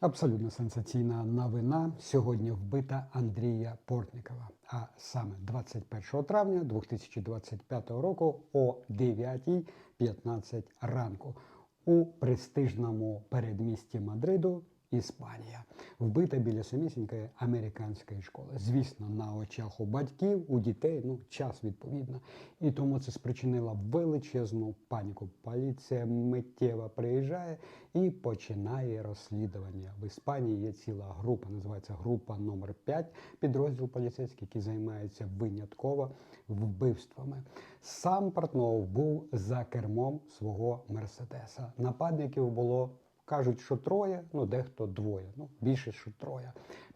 Абсолютно сенсаційна новина. Сьогодні вбита Андрія Портнікова. А саме 21 травня 2025 року о 9.15 ранку у престижному передмісті Мадриду. Іспанія вбита біля самісінької американської школи. Звісно, на очах у батьків, у дітей, ну час відповідно. І тому це спричинило величезну паніку. Поліція миттєво приїжджає і починає розслідування. В Іспанії є ціла група, називається група номер 5 підрозділ поліцейський, який займається винятково вбивствами. Сам Портнов був за кермом свого мерседеса. Нападників було кажуть, що троє, ну дехто двоє. Ну більше, що троє.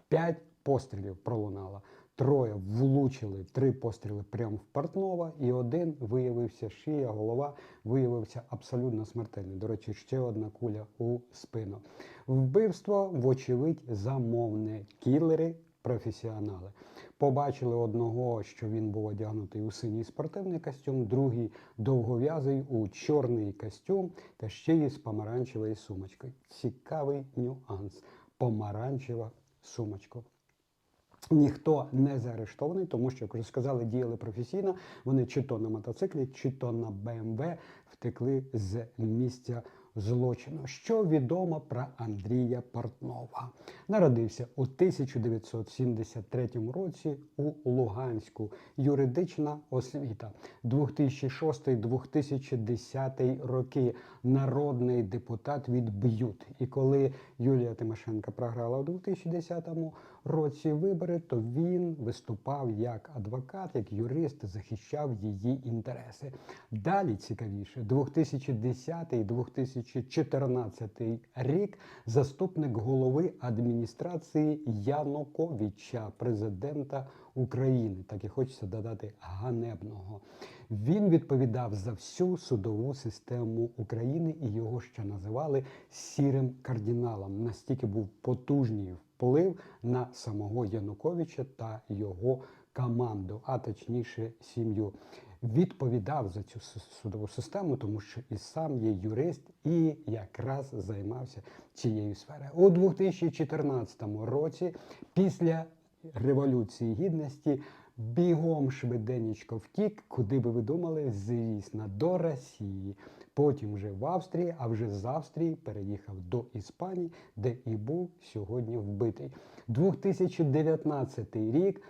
П'ять пострілів пролунало. Троє влучили три постріли прямо в Портнова, і один виявився шия, голова виявився абсолютно смертельним. До речі, ще одна куля у спину. Вбивство, вочевидь, замовне кілери. Професіонали побачили одного, що він був одягнутий у синій спортивний костюм, другий довгов'язий у чорний костюм та ще й з помаранчевою сумочкою. Цікавий нюанс. Помаранчева сумочка. Ніхто не заарештований, тому що, як вже сказали, діяли професійно. Вони чи то на мотоциклі, чи то на БМВ втекли з місця злочину. Що відомо про Андрія Портнова? Народився у 1973 році у Луганську. Юридична освіта 2006-2010 роки. Народний депутат від БЮТ. І коли Юлія Тимошенко програла у 2010 році вибори, то він виступав як адвокат, як юрист, захищав її інтереси. Далі цікавіше, 2010-2014 рік заступник голови адміністрації Януковича, президента України, так і хочеться додати ганебного. Він відповідав за всю судову систему України і його ще називали сірим кардиналом. Настільки був потужний вплив на самого Януковича та його команду, а точніше сім'ю. Відповідав за цю судову систему, тому що і сам є юрист, і якраз займався цією сферою. У 2014 році, після Революції Гідності, бігом швиденечко втік, куди би ви думали, звісно, до Росії. Потім вже в Австрії, а вже з Австрії переїхав до Іспанії, де і був сьогодні вбитий. 2019 рік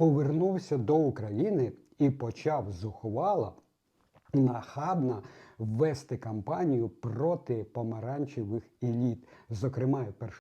повернувся до України і почав зухвало нахабно вести кампанію проти помаранчевих еліт. Зокрема,